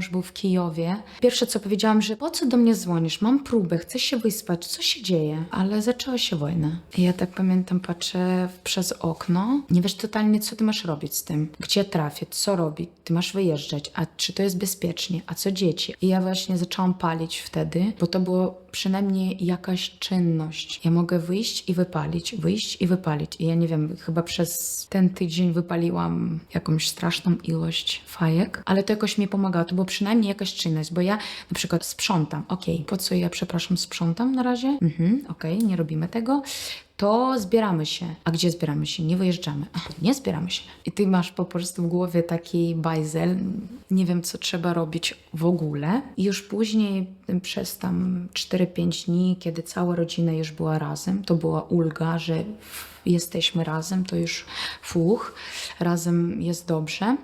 mąż był w Kijowie. Pierwsze co powiedziałam, że po co do mnie dzwonisz? Mam próbę, chcę się wyspać, co się dzieje? Ale zaczęła się wojna. I ja tak pamiętam, patrzę przez okno. Nie wiesz totalnie, co ty masz robić z tym. Gdzie trafię, co robić? Ty masz wyjeżdżać, a czy to jest bezpiecznie? A co dzieci? I ja właśnie zaczęłam palić wtedy, bo to było przynajmniej jakaś czynność. Ja mogę wyjść i wypalić, wyjść i wypalić. I ja nie wiem, chyba przez ten tydzień wypaliłam jakąś straszną ilość fajek, ale to jakoś mi pomagało. To była przynajmniej jakaś czynność, bo ja na przykład sprzątam. Okej, po co ja, przepraszam, sprzątam na razie? Mhm, okej, nie robimy tego. To zbieramy się. A gdzie zbieramy się? Nie wyjeżdżamy. A, nie zbieramy się. I ty masz po prostu w głowie taki bajzel. Nie wiem, co trzeba robić w ogóle. I już później przez tam 4-5 dni, kiedy cała rodzina już była razem, to była ulga, że jesteśmy razem, to już fuch, razem jest dobrze.